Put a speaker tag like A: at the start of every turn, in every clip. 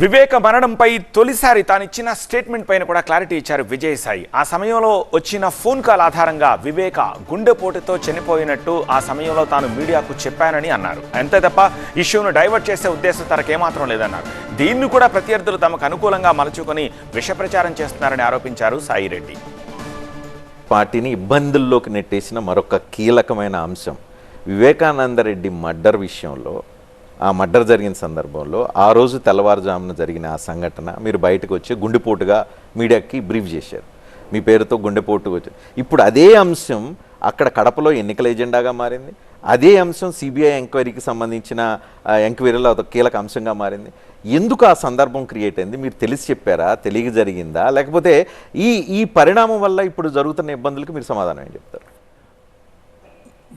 A: వివేక మరణంపై తొలిసారి తానిచ్చిన స్టేట్మెంట్ పైన కూడా క్లారిటీ ఇచ్చారు విజయసాయి. ఆ సమయంలో వచ్చిన ఫోన్ కాల్ ఆధారంగా వివేక గుండెపోటుతో చనిపోయినట్టు ఆ సమయంలో తాను మీడియాకు చెప్పానని అన్నారు. అంతే తప్ప ఇష్యూను డైవర్ట్ చేసే ఉద్దేశం తనకేమాత్రం లేదన్నారు. దీన్ని కూడా ప్రత్యర్థులు తమకు అనుకూలంగా మలుచుకొని విషప్రచారం చేస్తున్నారని ఆరోపించారు సాయిరెడ్డి.
B: పార్టీని ఇబ్బందుల్లోకి నెట్టేసిన మరొక కీలకమైన అంశం వివేకానందరెడ్డి మర్డర్ విషయంలో ఆ మర్డర్ జరిగిన సందర్భంలో ఆ రోజు తెల్లవారుజామున జరిగిన ఆ సంఘటన మీరు బయటకు వచ్చి గుండెపోటుగా మీడియాకి బ్రీఫ్ చేశారు. మీ పేరుతో గుండెపోటు వచ్చి ఇప్పుడు అదే అంశం అక్కడ కడపలో ఎన్నికల ఎజెండాగా మారింది. అదే అంశం సిబిఐ ఎంక్వైరీకి సంబంధించిన ఎంక్వైరీలో అదొక కీలక అంశంగా మారింది. ఎందుకు ఆ సందర్భం క్రియేట్ అయింది? మీరు తెలిసి చెప్పారా? తెలియక జరిగిందా? లేకపోతే ఈ ఈ పరిణామం వల్ల ఇప్పుడు జరుగుతున్న ఇబ్బందులకు మీరు సమాధానం ఏం చెప్తారు?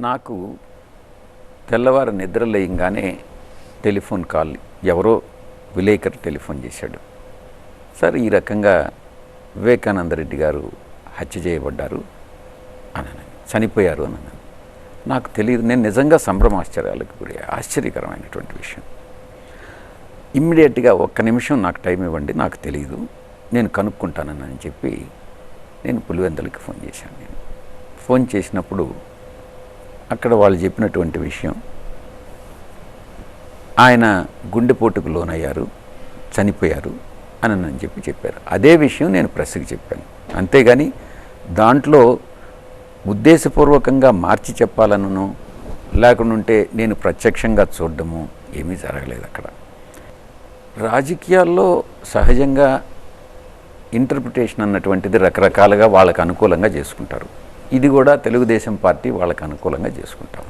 C: నాకు తెల్లవారు నిద్ర లేయంగానే టెలిఫోన్ కాల్ ఎవరో విలేకరు టెలిఫోన్ చేశాడు. సార్ ఈ రకంగా వివేకానంద రెడ్డి గారు హత్య చేయబడ్డారు అని అన్నాను. చనిపోయారు అని అన్నాను నాకు తెలియదు నేను నిజంగా సంభ్రమాశ్చర్యాలకు గురి ఆశ్చర్యకరమైనటువంటి విషయం. ఇమ్మీడియట్గా ఒక్క నిమిషం నాకు టైం ఇవ్వండి నాకు తెలియదు నేను కనుక్కుంటానని చెప్పి నేను పులివెందలకి ఫోన్ చేశాను. నేను ఫోన్ చేసినప్పుడు అక్కడ వాళ్ళు చెప్పినటువంటి విషయం ఆయన గుండెపోటుకు లోనయ్యారు చనిపోయారు అని అని చెప్పి చెప్పారు. అదే విషయం నేను ప్రెస్కి చెప్పాను. అంతేగాని దాంట్లో ఉద్దేశపూర్వకంగా మార్చి చెప్పాలనను లేకుంటే నేను ప్రత్యక్షంగా చూడడము ఏమీ జరగలేదు అక్కడ. రాజకీయాల్లో సహజంగా ఇంటర్ప్రిటేషన్ అన్నటువంటిది రకరకాలుగా వాళ్ళకు అనుకూలంగా చేసుకుంటారు. ఇది కూడా తెలుగుదేశం పార్టీ వాళ్ళకు అనుకూలంగా చేసుకుంటాం.